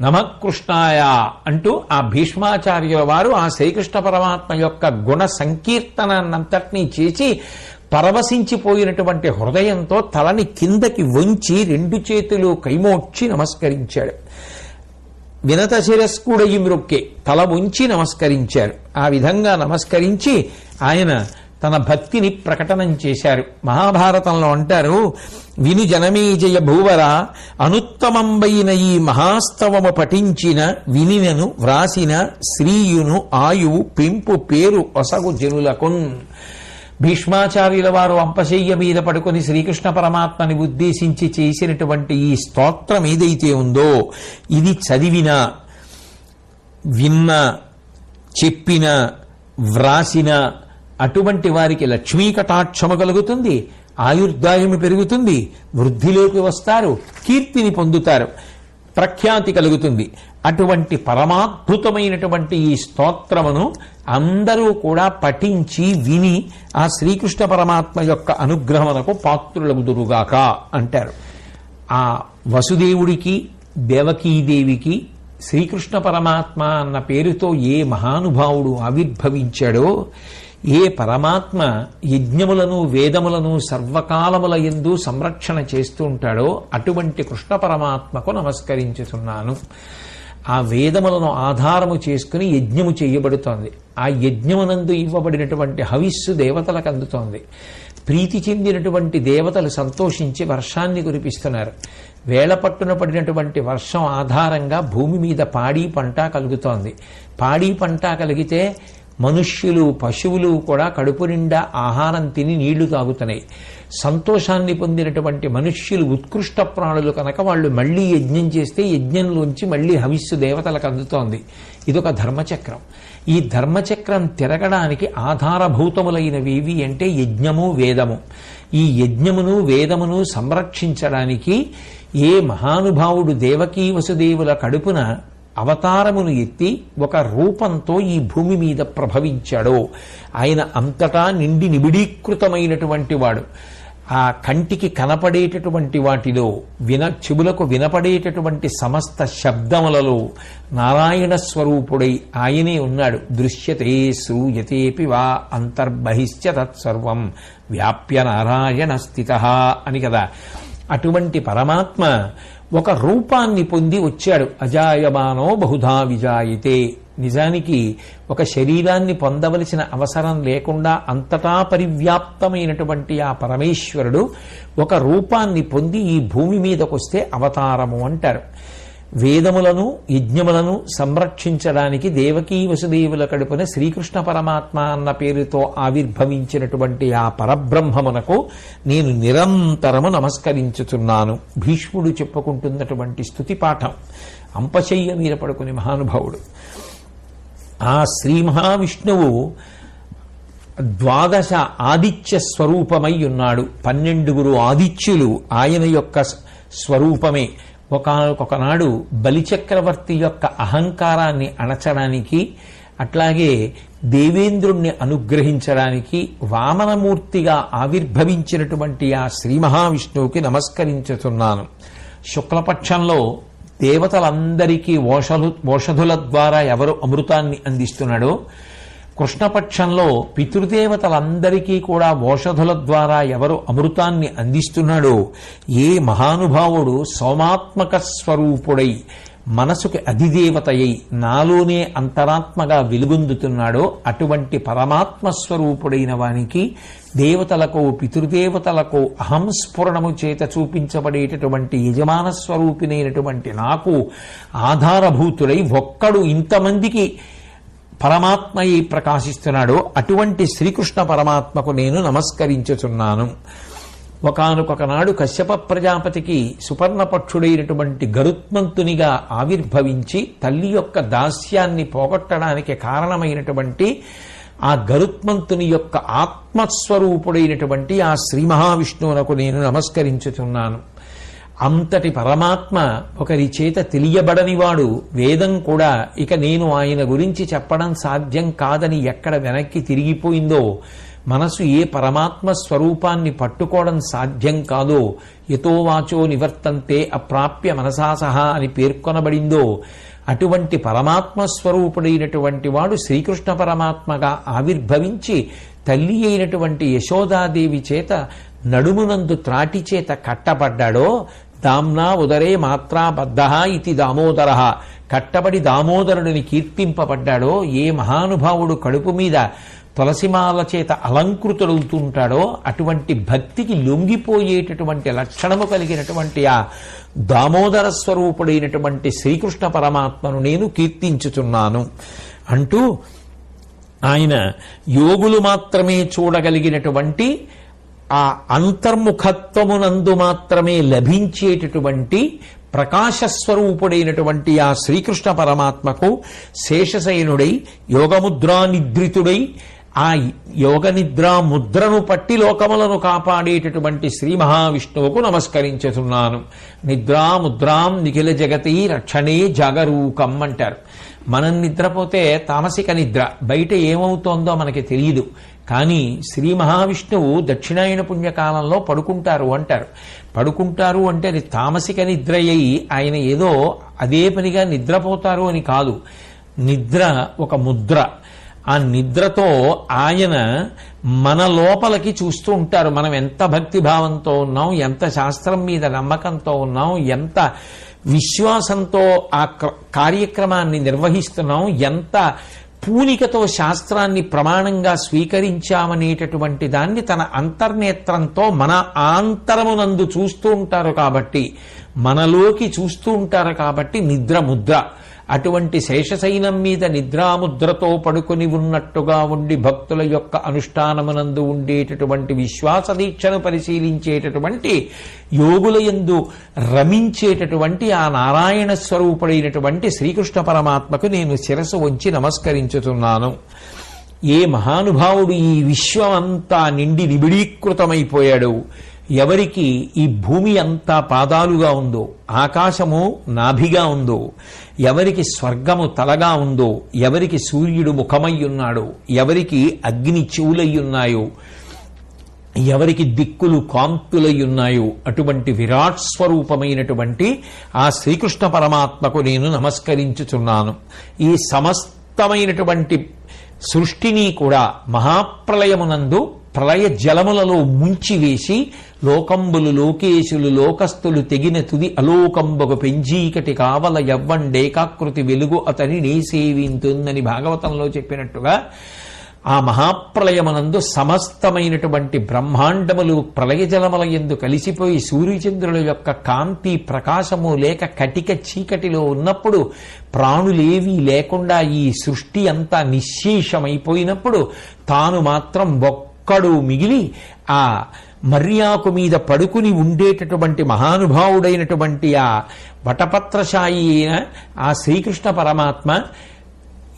నమకృష్ణాయ అంటూ ఆ భీష్మాచార్యుల వారు ఆ శ్రీకృష్ణ పరమాత్మ యొక్క గుణ సంకీర్తనాన్నంతటినీ చేసి పరవశించిపోయినటువంటి హృదయంతో తలని కిందకి వంచి రెండు చేతులు కైమోడ్చి నమస్కరించాడు. వినత శిరస్కుడయి మృక్కే తల ఉంచి నమస్కరించారు ఆ విధంగా నమస్కరించి ఆయన తన భక్తిని ప్రకటనం చేశారు. మహాభారతంలో అంటారు విను జనమేజయ భూవర అనుత్తమంబైన ఈ మహాస్తవము పఠించిన వినినను వ్రాసిన శ్రీయును ఆయువు పెంపు పేరు ఒసగు జనులకున్. భీష్మాచార్యుల వారు అంపశయ్య మీద పడుకొని శ్రీకృష్ణ పరమాత్మని ఉద్దేశించి చేసినటువంటి ఈ స్తోత్రం ఏదైతే ఉందో ఇది చదివిన విన్న చెప్పిన వ్రాసిన అటువంటి వారికి లక్ష్మీ కటాక్షము కలుగుతుంది ఆయుర్దాయము పెరుగుతుంది వృద్ధిలోకి వస్తారు కీర్తిని పొందుతారు ప్రఖ్యాతి కలుగుతుంది. అటువంటి పరమాద్భుతమైనటువంటి ఈ స్తోత్రమును అందరూ కూడా పఠించి విని ఆ శ్రీకృష్ణ పరమాత్మ యొక్క అనుగ్రహమునకు పాత్రులగుదురుగాక అంటారు. ఆ వసుదేవుడికి దేవకీదేవికి శ్రీకృష్ణ పరమాత్మ అన్న పేరుతో ఏ మహానుభావుడు ఆవిర్భవించాడో ఏ పరమాత్మ యజ్ఞములను వేదములను సర్వకాలముల ఎందు సంరక్షణ చేస్తూ ఉంటాడో అటువంటి కృష్ణ పరమాత్మకు నమస్కరించుతున్నాను. ఆ వేదములను ఆధారము చేసుకుని యజ్ఞము చేయబడుతోంది. ఆ యజ్ఞమునందు ఇవ్వబడినటువంటి హవిస్సు దేవతలకు అందుతోంది. ప్రీతి చెందినటువంటి దేవతలు సంతోషించి వర్షాన్ని కురిపిస్తున్నారు. వేళ పట్టున పడినటువంటి వర్షం ఆధారంగా భూమి మీద పాడి పంట కలుగుతోంది. పాడి పంట కలిగితే మనుష్యులు పశువులు కూడా కడుపు నిండా ఆహారం తిని నీళ్ళు తాగుతున్నాయి సంతోషాన్ని పొందినటువంటి మనుష్యులు ఉత్కృష్ట ప్రాణులు కనుక వాళ్ళు మళ్ళీ యజ్ఞం చేస్తే యజ్ఞంలోంచి మళ్ళీ హవిస్సు దేవతలకు అందుతోంది. ఇదొక ధర్మచక్రం. ఈ ధర్మచక్రం తిరగడానికి ఆధారభూతములైనవేవి అంటే యజ్ఞము వేదము. ఈ యజ్ఞమును వేదమును సంరక్షించడానికి ఏ మహానుభావుడు దేవకీ వసుదేవుల కడుపున అవతారమును ఎత్తి ఒక రూపంతో ఈ భూమి మీద ప్రభవించాడో. ఆయన అంతటా నిండి నిబిడీకృతమైనటువంటి వాడు. ఆ కంటికి కనపడేటటువంటి వాటిలో విన చెవులకు వినపడేటటువంటి సమస్త శబ్దములలో నారాయణ స్వరూపుడై ఆయనే ఉన్నాడు. దృశ్యతే శ్రూయతేపి వా అంతర్బహిశ్చ తత్సర్వం. వ్యాప్య నారాయణ స్థిత అని కదా. అటువంటి పరమాత్మ ఒక రూపాన్ని పొంది వచ్చాడు. అజాయమానో బహుధా విజాయితే. నిజానికి ఒక శరీరాన్ని పొందవలసిన అవసరం లేకుండా అంతటా పరివ్యాప్తమైనటువంటి ఆ పరమేశ్వరుడు ఒక రూపాన్ని పొంది ఈ భూమి మీదకొస్తే అవతారము అంటారు. వేదములను యజ్ఞములను సంరక్షించడానికి దేవకీ వసుదేవుల కడుపున శ్రీకృష్ణ పరమాత్మ అన్న పేరుతో ఆవిర్భవించినటువంటి ఆ పరబ్రహ్మమునకు నేను నిరంతరము నమస్కరించుతున్నాను భీష్ముడు చెప్పుకుంటున్నటువంటి స్థుతి పాఠం. అంపశయ్య మీద పడుకుని మహానుభావుడు. ఆ శ్రీ మహావిష్ణువు ద్వాదశ ఆదిత్య స్వరూపమై ఉన్నాడు. పన్నెండుగురు ఆదిత్యులు ఆయన యొక్క స్వరూపమే. ఒకనొకనాడు బలిచక్రవర్తి యొక్క అహంకారాన్ని అణచడానికి అట్లాగే దేవేంద్రుణ్ణి అనుగ్రహించడానికి వామనమూర్తిగా ఆవిర్భవించినటువంటి ఆ శ్రీ మహావిష్ణువుకి నమస్కరించుతున్నాను. శుక్లపక్షంలో దేవతలందరికీ ఓషధు ఓషధుల ద్వారా ఎవరు అమృతాన్ని అందిస్తున్నాడో కృష్ణపక్షంలో పితృదేవతలందరికీ కూడా ఓషధుల ద్వారా ఎవరు అమృతాన్ని అందిస్తున్నాడో ఏ మహానుభావుడు సోమాత్మక స్వరూపుడై మనసుకి అధిదేవతయై నాలోనే అంతరాత్మగా వెలుగొందుతున్నాడో అటువంటి పరమాత్మ స్వరూపుడైన వానికి దేవతలకు పితృదేవతలకు అహంస్ఫురణము చేత చూపించబడేటటువంటి యజమాన స్వరూపినైనటువంటి నాకు ఆధారభూతుడై ఒక్కడు ఇంతమందికి పరమాత్మయి ప్రకాశిస్తున్నాడో. అటువంటి శ్రీకృష్ణ పరమాత్మకు నేను నమస్కరించుచున్నాను. ఒకనొకనాడు కశ్యప ప్రజాపతికి సుపర్ణపక్షుడైనటువంటి గరుత్మంతునిగా ఆవిర్భవించి తల్లి యొక్క దాస్యాన్ని పోగొట్టడానికి కారణమైనటువంటి ఆ గరుత్మంతుని యొక్క ఆత్మస్వరూపుడైనటువంటి ఆ శ్రీ మహావిష్ణువునకు నేను నమస్కరించుతున్నాను అంతటి పరమాత్మ ఒకరి చేత తెలియబడనివాడు వేదం కూడా ఇక నేను ఆయన గురించి చెప్పడం సాధ్యం కాదని ఎక్కడ వెనక్కి తిరిగిపోయిందో మనసు ఏ పరమాత్మ స్వరూపాన్ని పట్టుకోవడం సాధ్యం కాదో యతోవాచో నివర్తంతే అప్రాప్య మనసాసహ అని పేర్కొనబడిందో అటువంటి పరమాత్మ స్వరూపుడైనటువంటి వాడు శ్రీకృష్ణ పరమాత్మగా ఆవిర్భవించి తల్లి అయినటువంటి యశోదాదేవి చేత నడుమునందు త్రాటి చేత కట్టబడ్డాడో దామ్నా ఉదరే మాత్రా బద్ధ ఇది దామోదర. కట్టబడి దామోదరుడిని కీర్తింపబడ్డాడో ఏ మహానుభావుడు కడుపు మీద తులసిమాల చేత అలంకృతుడవుతుంటాడో అటువంటి భక్తికి లొంగిపోయేటటువంటి లక్షణము కలిగినటువంటి ఆ దామోదర స్వరూపుడైనటువంటి శ్రీకృష్ణ పరమాత్మను నేను కీర్తించుచున్నాను. అంటూ ఆయన యోగులు మాత్రమే చూడగలిగినటువంటి ఆ అంతర్ముఖత్వమునందు మాత్రమే లభించేటటువంటి ప్రకాశస్వరూపుడైనటువంటి ఆ శ్రీకృష్ణ పరమాత్మకు శేషశయనుడై యోగముద్రా నిద్రితుడై ఆ యోగ నిద్రా ముద్రను పట్టి లోకములను కాపాడేటటువంటి శ్రీ మహావిష్ణువుకు నమస్కరించుతున్నాను. నిద్రా ముద్రాం నిఖిల జగతి రక్షణే జాగరూకం అంటారు. మనం నిద్రపోతే తామసిక నిద్ర. బయట ఏమవుతోందో మనకి తెలియదు కానీ శ్రీ మహావిష్ణువు దక్షిణాయన పుణ్యకాలంలో పడుకుంటారు అంటారు. పడుకుంటారు అంటే అది తామసిక నిద్ర అయి ఆయన ఏదో అదే పనిగా నిద్రపోతారు అని కాదు. నిద్ర ఒక ముద్ర. ఆ నిద్రతో ఆయన మన లోపలికి చూస్తూ ఉంటారు. మనం ఎంత భక్తిభావంతో ఉన్నాం ఎంత శాస్త్రం మీద నమ్మకంతో ఉన్నాం ఎంత విశ్వాసంతో ఆ కార్యక్రమాన్ని నిర్వహిస్తున్నాం ఎంత పూనికతో శాస్త్రాన్ని ప్రమాణంగా స్వీకరించామనేటటువంటి దాన్ని తన అంతర్నేత్రంతో మన ఆంతరమునందు చూస్తూ ఉంటారు కాబట్టి మనలోకి చూస్తూ ఉంటారు కాబట్టి నిద్ర ముద్ర. అటువంటి శేషశైనం మీద నిద్రాముద్రతో పడుకుని ఉన్నట్టుగా ఉండి భక్తుల యొక్క అనుష్ఠానమునందు ఉండేటటువంటి విశ్వాస దీక్షను పరిశీలించేటటువంటి యోగుల ఎందు రమించేటటువంటి ఆ నారాయణ స్వరూపుడైనటువంటి శ్రీకృష్ణ పరమాత్మకు నేను శిరసు వంచి నమస్కరించుతున్నాను. ఏ మహానుభావుడు ఈ విశ్వమంతా నిండి నిబిడీకృతమైపోయాడు ఎవరికి ఈ భూమి అంతా పాదాలుగా ఉందో ఆకాశము నాభిగా ఉందో ఎవరికి స్వర్గము తలగా ఉందో ఎవరికి సూర్యుడు ముఖమై ఉన్నాడో ఎవరికి అగ్ని చెవులై ఉన్నాయో ఎవరికి దిక్కులు కాంతులై ఉన్నాయో అటువంటి విరాట్ స్వరూపమైనటువంటి ఆ శ్రీకృష్ణ పరమాత్మకు నేను నమస్కరించుచున్నాను. ఈ సమస్తమైనటువంటి సృష్టిని కూడా మహాప్రలయమునందు ప్రళయ జలములలో ముంచివేసి లోకంబులు లోకేశులు లోకస్తులు తెగిన తుది అలోకంబకు పెంజీకటి కావల యవ్వండేకాకృతి వెలుగు అతని నీ సేవింతుందని భాగవతంలో చెప్పినట్టుగా ఆ మహాప్రలయమనందు సమస్తమైనటువంటి బ్రహ్మాండములు ప్రళయ జలముల ఎందు కలిసిపోయి సూర్యచంద్రుల యొక్క కాంతి ప్రకాశము లేక కటిక చీకటిలో ఉన్నప్పుడు ప్రాణులేవీ లేకుండా ఈ సృష్టి అంతా నిశ్శేషమైపోయినప్పుడు తాను మాత్రం ఒక్కడు మిగిలి ఆ మర్యాకు మీద పడుకుని ఉండేటటువంటి మహానుభావుడైనటువంటి ఆ వటపత్రశాయి అయిన ఆ శ్రీకృష్ణ పరమాత్మ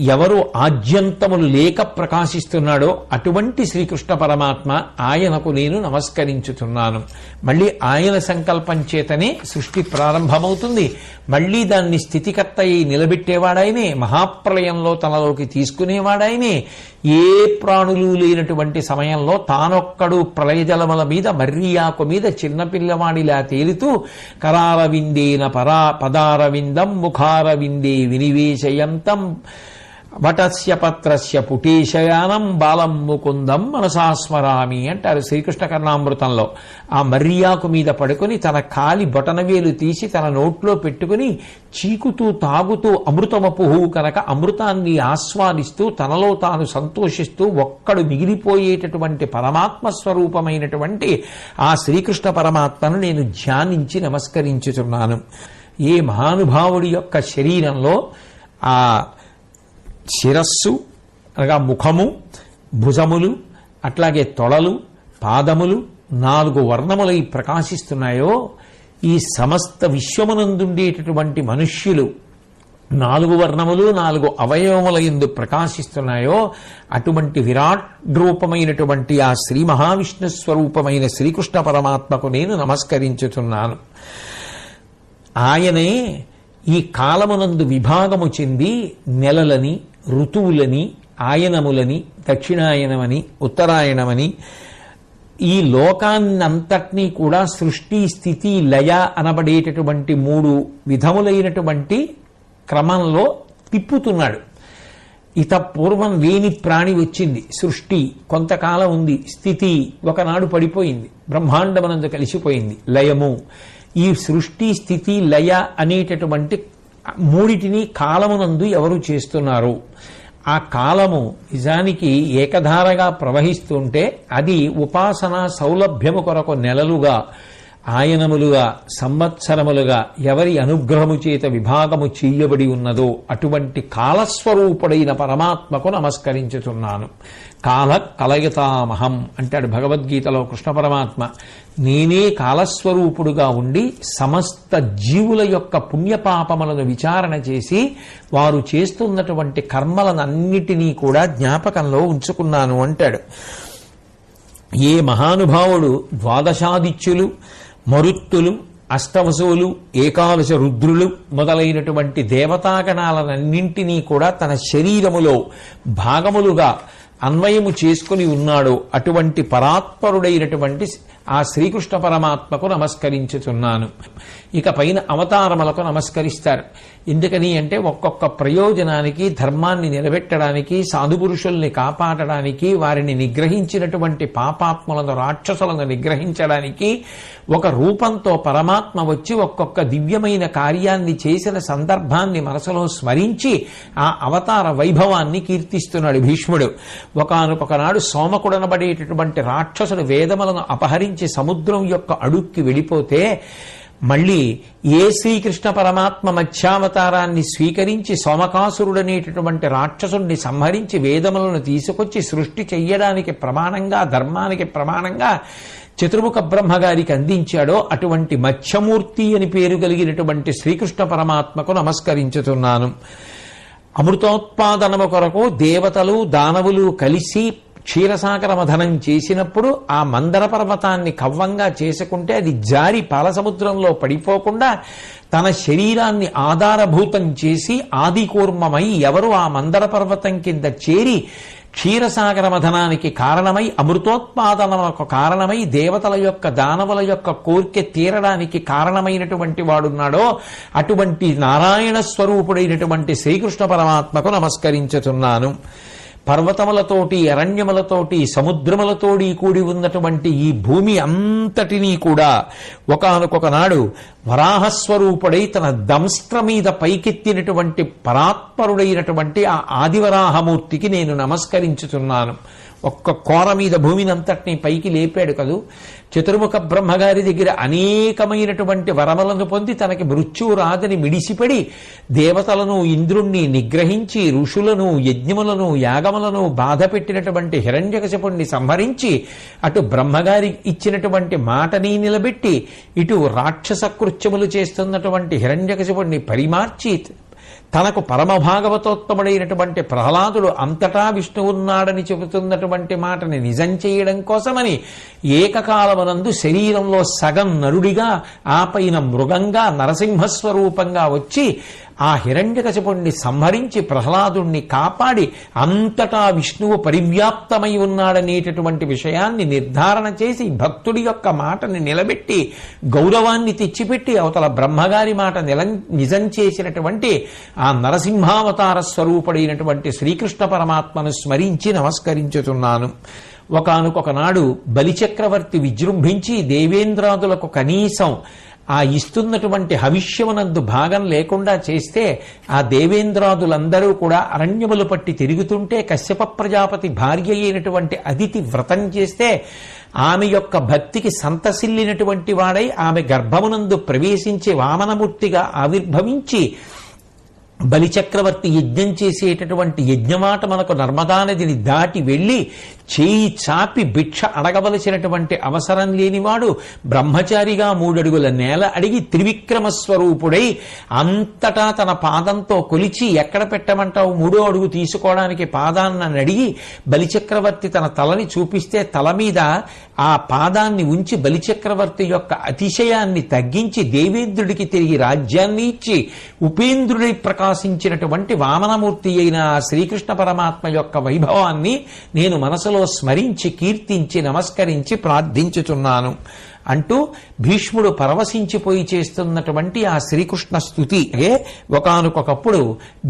ఎవరు ఆద్యంతములు లేక ప్రకాశిస్తున్నాడో అటువంటి శ్రీకృష్ణ పరమాత్మ ఆయనకు నేను నమస్కరించుతున్నాను మళ్ళీ ఆయన సంకల్పం చేతనే సృష్టి ప్రారంభమవుతుంది. మళ్ళీ దాన్ని స్థితికర్త అయి నిలబెట్టేవాడాయనే మహాప్రలయంలో తనలోకి తీసుకునేవాడాయనే ఏ ప్రాణులు లేనటువంటి సమయంలో తానొక్కడు ప్రళయజలముల మీద మర్రియాకు మీద చిన్నపిల్లవాడిలా తేలుతూ కరారవిందేన పరా పదారవిందం ముఖారవిందే వినివేశయంతం వటస్య పత్రస్య పుటేశయానం బాలం ముకుందం మనసాస్మరామి అంటారు శ్రీకృష్ణ కర్ణామృతంలో ఆ మర్యాకు మీద పడుకుని తన కాలి బొటనవేలు తీసి తన నోట్లో పెట్టుకుని చీకుతూ తాగుతూ అమృతమపుహు కనుక అమృతాన్ని ఆస్వాదిస్తూ తనలో తాను సంతోషిస్తూ ఒక్కడు మిగిలిపోయేటటువంటి పరమాత్మ స్వరూపమైనటువంటి ఆ శ్రీకృష్ణ పరమాత్మను నేను ధ్యానించి నమస్కరించుచున్నాను. ఏ మహానుభావుడి యొక్క శరీరంలో ఆ శిరస్సు అనగా ముఖము భుజములు అట్లాగే తొడలు పాదములు నాలుగు వర్ణములై ప్రకాశిస్తున్నాయో ఈ సమస్త విశ్వమునందుండేటటువంటి మనుష్యులు నాలుగు వర్ణములు నాలుగు అవయవముల ఎందు ప్రకాశిస్తున్నాయో అటువంటి విరాట్ రూపమైనటువంటి ఆ శ్రీ మహావిష్ణు స్వరూపమైన శ్రీకృష్ణ పరమాత్మకు నేను నమస్కరించుతున్నాను. ఆయనే ఈ కాలమునందు విభాగము చెంది నెలలని ఋతువులని ఆయనములని దక్షిణాయనమని ఉత్తరాయణమని ఈ లోకాన్నంతటినీ కూడా సృష్టి స్థితి లయ అనబడేటటువంటి మూడు విధములైనటువంటి క్రమంలో తిప్పుతున్నాడు. ఇత పూర్వం లేని ప్రాణి వచ్చింది సృష్టి కొంతకాలం ఉంది స్థితి ఒకనాడు పడిపోయింది బ్రహ్మాండమనందు కలిసిపోయింది లయము. ఈ సృష్టి స్థితి లయ అనేటటువంటి మూడిటిని కాలమునందు ఎవరు చేస్తున్నారు? ఆ కాలము నిజానికి ఏకధారగా ప్రవహిస్తుంటే అది ఉపాసన సౌలభ్యము కొరకు నెలలుగా ఆయనములుగా సంవత్సరములుగా ఎవరి అనుగ్రహము చేత విభాగము చేయబడి ఉన్నదో అటువంటి కాలస్వరూపుడైన పరమాత్మకు నమస్కరించుతున్నాను కాల కలయతామహం అంటాడు భగవద్గీతలో కృష్ణ పరమాత్మ. నేనే కాలస్వరూపుడుగా ఉండి సమస్త జీవుల యొక్క పుణ్యపాపములను విచారణ చేసి వారు చేస్తున్నటువంటి కర్మలనన్నిటినీ కూడా జ్ఞాపకంలో ఉంచుకున్నాను అంటాడు. ఏ మహానుభావుడు ద్వాదశాదిత్యులు మరుత్తులు అష్టవసువులు ఏకాదశ రుద్రులు మొదలైనటువంటి దేవతాగణాలనన్నింటినీ కూడా తన శరీరములో భాగములుగా అన్వయము చేసుకుని ఉన్నాడు. అటువంటి పరాత్పరుడైనటువంటి ఆ శ్రీకృష్ణ పరమాత్మకు నమస్కరించుచున్నాను. ఇక పైన అవతారములకు నమస్కరిస్తారు. ఎందుకని అంటే ఒక్కొక్క ప్రయోజనానికి ధర్మాన్ని నిలబెట్టడానికి సాధుపురుషుల్ని కాపాడడానికి వారిని నిగ్రహించినటువంటి పాపాత్మలను రాక్షసులను నిగ్రహించడానికి ఒక రూపంతో పరమాత్మ వచ్చి ఒక్కొక్క దివ్యమైన కార్యాన్ని చేసిన సందర్భాన్ని మనసులో స్మరించి ఆ అవతార వైభవాన్ని కీర్తిస్తున్నాడు భీష్ముడు. ఒకనొకనాడు సోమకుడనబడేటటువంటి రాక్షసుడు వేదములను అపహరించి సముద్రం యొక్క అడుక్కి వెళ్ళిపోతే మళ్ళీ ఏ శ్రీకృష్ణ పరమాత్మ మధ్యావతారాన్ని స్వీకరించి సోమకాసురుడనేటటువంటి రాక్షసుడిని సంహరించి వేదములను తీసుకొచ్చి సృష్టి చెయ్యడానికి ప్రమాణంగా ధర్మానికి ప్రమాణంగా చతుర్ముఖ బ్రహ్మగారికి అందించాడో అటువంటి మత్స్యమూర్తి అని పేరు కలిగినటువంటి శ్రీకృష్ణ పరమాత్మకు నమస్కరించుతున్నాను. అమృతోత్పాదనము కొరకు దేవతలు దానవులు కలిసి క్షీరసాగర మథనం చేసినప్పుడు ఆ మందర పర్వతాన్ని కవ్వంగా చేసుకుంటే అది జారి పాలసముద్రంలో పడిపోకుండా తన శరీరాన్ని ఆధారభూతం చేసి ఆదికూర్మమై ఎవరు ఆ మందర పర్వతం కింద చేరి క్షీరసాగర మథనానికి కారణమై అమృతోత్పాదనకు కారణమై దేవతల యొక్క దానవుల యొక్క కోరిక తీరడానికి కారణమైనటువంటి వాడున్నాడో అటువంటి నారాయణ స్వరూపుడైనటువంటి శ్రీకృష్ణ పరమాత్మకు నమస్కరించుతున్నాను పర్వతములతోటి అరణ్యములతోటి సముద్రములతోటి కూడి ఉన్నటువంటి ఈ భూమి అంతటినీ కూడా ఒకనకొక నాడు వరాహస్వరూపుడై తన దంస్త్ర మీద పైకెత్తినటువంటి పరాత్పరుడైనటువంటి ఆ ఆదివరాహమూర్తికి నేను నమస్కరించుతున్నాను ఒక్క కోర మీద భూమిని అంతటిని పైకి లేపాడు కదూ. చతుర్ముఖ బ్రహ్మగారి దగ్గర అనేకమైనటువంటి వరములను పొంది తనకి మృత్యువు రాదని మిడిసిపడి దేవతలను ఇంద్రుణ్ణి నిగ్రహించి ఋషులను యజ్ఞములను యాగములను బాధ పెట్టినటువంటి హిరణ్యకశపుణ్ణి సంహరించి అటు బ్రహ్మగారి ఇచ్చినటువంటి మాటని నిలబెట్టి ఇటు రాక్షస కృత్యములు చేస్తున్నటువంటి హిరణ్యకశపుణ్ణి పరిమార్చి తనకు పరమ భాగవతోత్తముడైనటువంటి ప్రహ్లాదుడు అంతటా విష్ణువున్నాడని చెబుతున్నటువంటి మాటని నిజం చేయడం కోసమని ఏకకాలమనందు శరీరంలో సగం నరుడిగా ఆ పైన మృగంగా నరసింహస్వరూపంగా వచ్చి ఆ హిరణ్యకశపుణ్ణి సంహరించి ప్రహ్లాదుణ్ణి కాపాడి అంతటా విష్ణువు పరివ్యాప్తమై ఉన్నాడనేటటువంటి విషయాన్ని నిర్ధారణ చేసి భక్తుడి యొక్క మాటని నిలబెట్టి గౌరవాన్ని తెచ్చిపెట్టి అవతల బ్రహ్మగారి మాట నిల నిజం చేసినటువంటి ఆ నరసింహావతార స్వరూపుడైనటువంటి శ్రీకృష్ణ పరమాత్మను స్మరించి నమస్కరించుతున్నాను ఒకనకొకనాడు బలిచక్రవర్తి విజృంభించి దేవేంద్రాదులకు కనీసం ఆ ఇస్తున్నటువంటి హవిష్యమునందు భాగం లేకుండా చేస్తే ఆ దేవేంద్రాదులందరూ కూడా అరణ్యములు పట్టి తిరుగుతుంటే కశ్యప ప్రజాపతి భార్య అయినటువంటి అదితి వ్రతం చేస్తే ఆమె యొక్క భక్తికి సంతసిల్లినటువంటి వాడై ఆమె గర్భమునందు ప్రవేశించి వామనమూర్తిగా ఆవిర్భవించి బలిచక్రవర్తి యజ్ఞం చేసేటటువంటి యజ్ఞమాట మనకు నర్మదా నదిని దాటి వెళ్ళి చేయి చాపి భిక్ష అడగవలసినటువంటి అవసరం లేనివాడు బ్రహ్మచారిగా మూడడుగుల నేల అడిగి త్రివిక్రమ స్వరూపుడై అంతటా తన పాదంతో కొలిచి ఎక్కడ పెట్టమంటావు? మూడో అడుగు తీసుకోవడానికి పాదాన్ని అడిగి బలిచక్రవర్తి తన తలని చూపిస్తే తల మీద ఆ పాదాన్ని ఉంచి బలిచక్రవర్తి యొక్క అతిశయాన్ని తగ్గించి దేవేంద్రుడికి తిరిగి రాజ్యాన్ని ఇచ్చి ఉపేంద్రుడి ప్రకారం ప్రకాశించినటువంటి వామనమూర్తి అయిన శ్రీకృష్ణ పరమాత్మ యొక్క వైభవాన్ని నేను మనసులో స్మరించి కీర్తించి నమస్కరించి ప్రార్థించుచున్నాను అంటూ భీష్ముడు పరవశించిపోయి చేస్తున్నటువంటి ఆ శ్రీకృష్ణ స్థుతి ఒకనకొకప్పుడు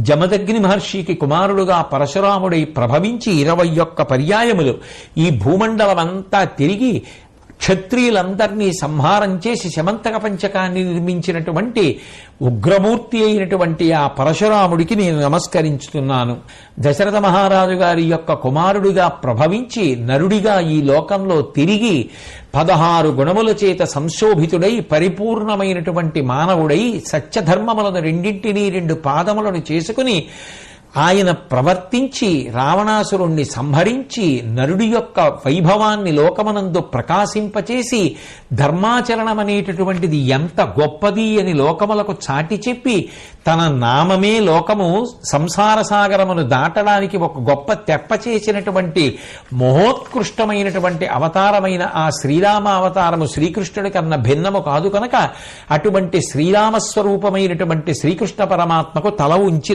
జమదగ్ని మహర్షికి కుమారుడుగా పరశురాముడై ప్రభవించి ఇరవై ఒక్క పర్యాయములు ఈ భూమండలమంతా తిరిగి క్షత్రియులందరినీ సంహారం చేసి శమంతక పంచకాన్ని నిర్మించినటువంటి ఉగ్రమూర్తి అయినటువంటి ఆ పరశురాముడికి నేను నమస్కరించుతున్నాను. దశరథ మహారాజు గారి యొక్క కుమారుడిగా ప్రభవించి నరుడిగా ఈ లోకంలో తిరిగి పదహారు గుణముల చేత సంశోభితుడై పరిపూర్ణమైనటువంటి మానవుడై సత్యధర్మములను రెండింటినీ రెండు పాదములను చేసుకుని ఆయన ప్రవర్తించి రావణాసురుణ్ణి సంహరించి నరుడి యొక్క వైభవాన్ని లోకమనందు ప్రకాశింపచేసి ధర్మాచరణం అనేటటువంటిది ఎంత గొప్పది అని లోకములకు చాటి చెప్పి తన నామమే లోకము సంసార సాగరమును దాటడానికి ఒక గొప్ప తెప్ప చేసినటువంటి మహోత్కృష్టమైనటువంటి అవతారమైన ఆ శ్రీరామ అవతారము శ్రీకృష్ణుడి కన్నా భిన్నము కాదు కనుక అటువంటి శ్రీరామ స్వరూపమైనటువంటి శ్రీకృష్ణ పరమాత్మకు తల ఉంచి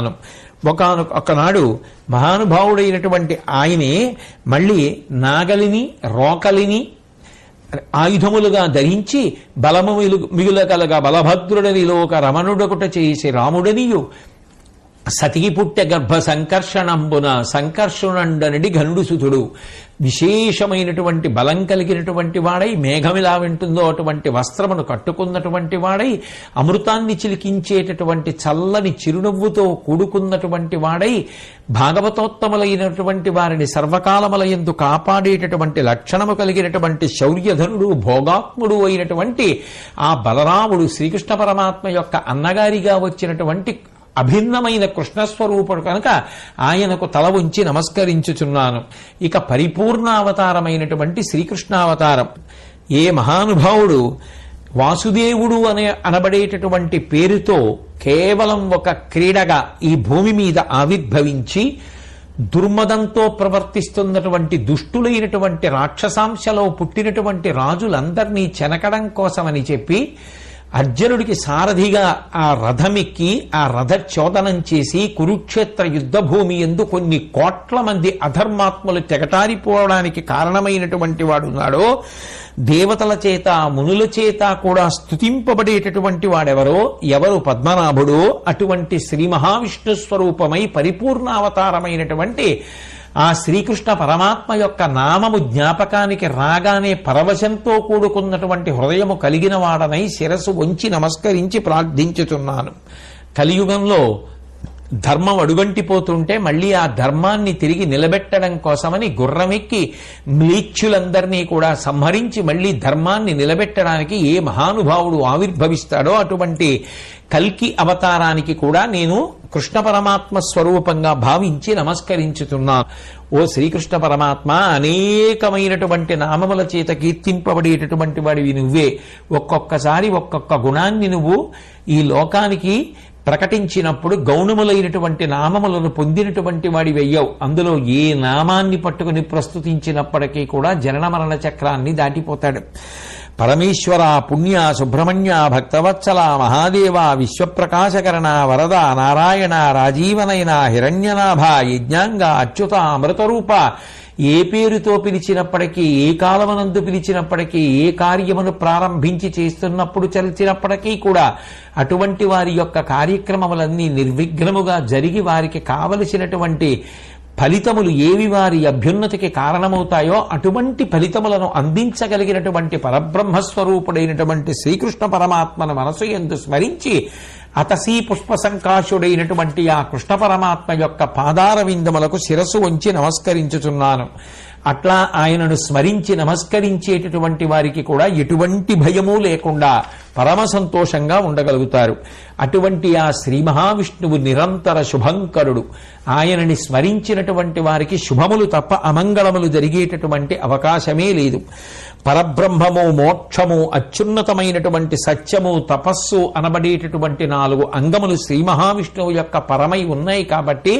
నమస్కరించుతున్నాను ఒకను ఒకనాడు మహానుభావుడైనటువంటి ఆయనే మళ్ళీ నాగలిని రోకలిని ఆయుధములుగా ధరించి బలము మిలు- మిగులగలగా బలభద్రుడని లోక రమణుడొకట చేసి రాముడనియు సతికి పుట్టె గర్భ సంకర్షణంబున సంకర్షణండనడి ఘనుడుసుతుడు. విశేషమైనటువంటి బలం కలిగినటువంటి వాడై మేఘమిలా వింటుందో అటువంటి వస్త్రమును కట్టుకున్నటువంటి వాడై అమృతాన్ని చిలికించేటటువంటి చల్లని చిరునవ్వుతో కూడుకున్నటువంటి వాడై భాగవతోత్తములైనటువంటి వారిని సర్వకాలముల ఎందు కాపాడేటటువంటి లక్షణము కలిగినటువంటి శౌర్యధనుడు భోగాత్ముడు అయినటువంటి ఆ బలరాముడు శ్రీకృష్ణ పరమాత్మ యొక్క అన్నగారిగా వచ్చినటువంటి అభిన్నమైన కృష్ణస్వరూపుడు కనుక ఆయనకు తల ఉంచి నమస్కరించుచున్నాను. ఇక పరిపూర్ణావతారమైనటువంటి శ్రీకృష్ణావతారం. ఏ మహానుభావుడు వాసుదేవుడు అనే అనబడేటటువంటి పేరుతో కేవలం ఒక క్రీడగా ఈ భూమి మీద ఆవిర్భవించి దుర్మదంతో ప్రవర్తిస్తున్నటువంటి దుష్టులైనటువంటి రాక్షసాంశలో పుట్టినటువంటి రాజులందరినీ చెనకడం కోసమని చెప్పి అర్జునుడికి సారథిగా ఆ రథమెక్కి ఆ రథ చోదనం చేసి కురుక్షేత్ర యుద్ధభూమి ఎందు కొన్ని కోట్ల మంది అధర్మాత్ములు తెగటారిపోవడానికి కారణమైనటువంటి వాడున్నాడో దేవతల చేత మునుల చేత కూడా స్థుతింపబడేటటువంటి వాడెవరో ఎవరు పద్మనాభుడో అటువంటి శ్రీ మహావిష్ణు స్వరూపమై పరిపూర్ణావతారమైనటువంటి ఆ శ్రీకృష్ణ పరమాత్మ యొక్క నామము జ్ఞాపకానికి రాగానే పరవశంతో కూడుకున్నటువంటి హృదయము కలిగిన వాడనై శిరసు వంచి నమస్కరించి ప్రార్థించుచున్నాను. కలియుగంలో ధర్మం అడుగంటిపోతుంటే మళ్ళీ ఆ ధర్మాన్ని తిరిగి నిలబెట్టడం కోసమని గుర్రమెక్కి మ్లేచ్చులందరినీ కూడా సంహరించి మళ్ళీ ధర్మాన్ని నిలబెట్టడానికి ఏ మహానుభావుడు ఆవిర్భవిస్తాడో అటువంటి కల్కి అవతారానికి కూడా నేను కృష్ణ పరమాత్మ స్వరూపంగా భావించి నమస్కరించుతున్నాను ఓ శ్రీకృష్ణ పరమాత్మ అనేకమైనటువంటి నామముల చేత కీర్తింపబడేటటువంటి వాడివి నువ్వే. ఒక్కొక్కసారి ఒక్కొక్క గుణాన్ని నువ్వు ఈ లోకానికి ప్రకటించినప్పుడు గౌణములైనటువంటి నామములను పొందినటువంటి వాడి వెయ్యవు. అందులో ఏ నామాన్ని పట్టుకుని ప్రస్తుతించినప్పటికీ కూడా జనన మరణ చక్రాన్ని దాటిపోతాడు. పరమేశ్వర పుణ్య సుబ్రహ్మణ్య భక్తవత్సల మహాదేవ విశ్వప్రకాశకరణ వరద నారాయణ రాజీవనైన హిరణ్యనాభ యజ్ఞాంగ అచ్యుత అమృతరూప ఏ పేరుతో పిలిచినప్పటికీ ఏ కాలమనందు పిలిచినప్పటికీ ఏ కార్యమును ప్రారంభించి చేస్తున్నప్పుడు చలిచినప్పటికీ కూడా అటువంటి వారి యొక్క కార్యక్రమములన్నీ నిర్విఘ్నముగా జరిగి వారికి కావలసినటువంటి ఫలితములు ఏవి వారి అభ్యున్నతికి కారణమవుతాయో అటువంటి ఫలితములను అందించగలిగినటువంటి పరబ్రహ్మస్వరూపుడైనటువంటి శ్రీకృష్ణ పరమాత్మను మనసు ఎందు స్మరించి అతసీ పుష్ప సంకాశుడైనటువంటి ఆ కృష్ణ పరమాత్మ యొక్క పాదార విందములకు శిరస్సు వంచి నమస్కరించుచున్నాను. అట్లా ఆయనను స్మరించి నమస్కరించేటటువంటి వారికి కూడా ఎటువంటి భయము లేకుండా పరమ సంతోషంగా ఉండగలుగుతారు. అటువంటి ఆ శ్రీ మహావిష్ణువు నిరంతర శుభంకరుడు. ఆయనని స్మరించినటువంటి వారికి శుభములు తప్ప అమంగళములు జరిగేటటువంటి అవకాశమే లేదు. పరబ్రహ్మము మోక్షము అత్యున్నతమైనటువంటి సత్యము తపస్సు అనబడేటటువంటి నాలుగు అంగములు శ్రీ మహావిష్ణువు యొక్క పరమై ఉన్నాయి కాబట్టి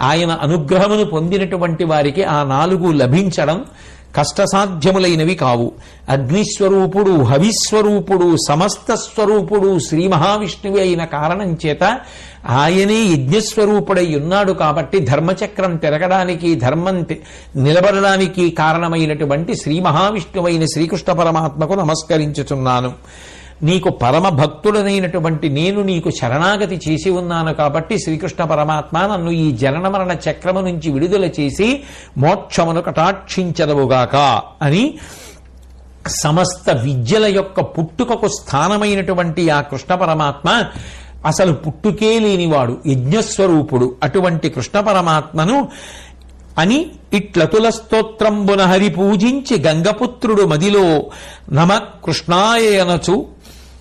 ఆయన అనుగ్రహమును పొందినటువంటి వారికి ఆ నాలుగు లభించడం కష్టసాధ్యములైనవి కావు. అగ్నిస్వరూపుడు హవిస్వరూపుడు సమస్త స్వరూపుడు శ్రీ మహావిష్ణువు అయిన కారణం చేత ఆయనే యజ్ఞస్వరూపుడై ఉన్నాడు కాబట్టి ధర్మచక్రం తిరగడానికి ధర్మం నిలబడడానికి కారణమైనటువంటి శ్రీ మహావిష్ణువైన శ్రీకృష్ణ పరమాత్మకు నమస్కరించుచున్నాను. నీకు పరమ భక్తుడనైనటువంటి నేను నీకు శరణాగతి చేసి ఉన్నాను కాబట్టి శ్రీకృష్ణ పరమాత్మ నన్ను ఈ జనన మరణ చక్రము నుంచి విడుదల చేసి మోక్షమును కటాక్షించదవుగాక అని సమస్త విద్యల యొక్క పుట్టుకకు స్థానమైనటువంటి ఆ కృష్ణ పరమాత్మ అసలు పుట్టుకే లేనివాడు యజ్ఞస్వరూపుడు అటువంటి కృష్ణ పరమాత్మను అని ఇట్లతుల స్తోత్రంబున హరి పూజించి గంగపుత్రుడు మదిలో నమ కృష్ణాయనచు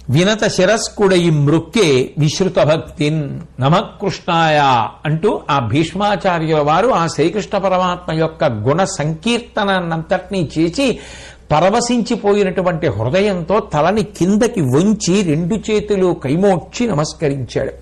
వినత శిరస్కుడై మృక్కే విశ్రుత భక్తిన్ నమకృష్ణాయ అంటూ ఆ భీష్మాచార్యుల వారు ఆ శ్రీకృష్ణ పరమాత్మ యొక్క గుణ సంకీర్తనంతటినీ చేసి పరవశించిపోయినటువంటి హృదయంతో తలని కిందకి వంచి రెండు చేతులు కైమోడ్చి నమస్కరించాడు.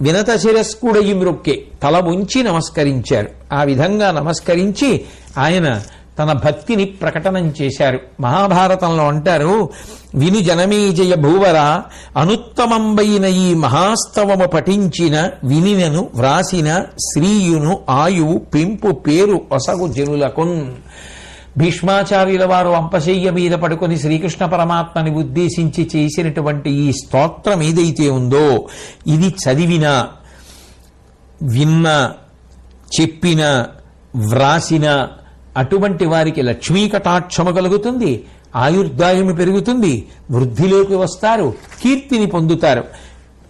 వినత శిరస్కుడయి మృక్కే తల ఉంచి నమస్కరించారు ఆ విధంగా నమస్కరించి ఆయన తన భక్తిని ప్రకటనం చేశారు. మహాభారతంలో అంటారు విను జనమేజయ భూవర అనుత్తమంబైన ఈ మహాస్తవము పఠించిన వినినను వ్రాసిన శ్రీయును ఆయువు పెంపు పేరు ఒసగు జనులకున్. భీష్మాచార్యుల వారు అంపశయ్య మీద పడుకొని శ్రీకృష్ణ పరమాత్మని ఉద్దేశించి చేసినటువంటి ఈ స్తోత్రం ఏదైతే ఉందో ఇది చదివిన విన్న చెప్పిన వ్రాసిన అటువంటి వారికి లక్ష్మీ కటాక్షము కలుగుతుంది ఆయుర్దాయము పెరుగుతుంది వృద్ధిలోకి వస్తారు కీర్తిని పొందుతారు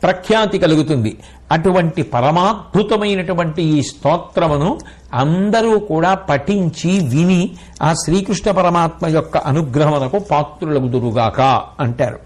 ప్రఖ్యాతి కలుగుతుంది. అటువంటి పరమాద్భుతమైనటువంటి ఈ స్తోత్రమును అందరూ కూడా పఠించి విని ఆ శ్రీకృష్ణ పరమాత్మ యొక్క అనుగ్రహమునకు పాత్రులగుదురుగాక అంటారు.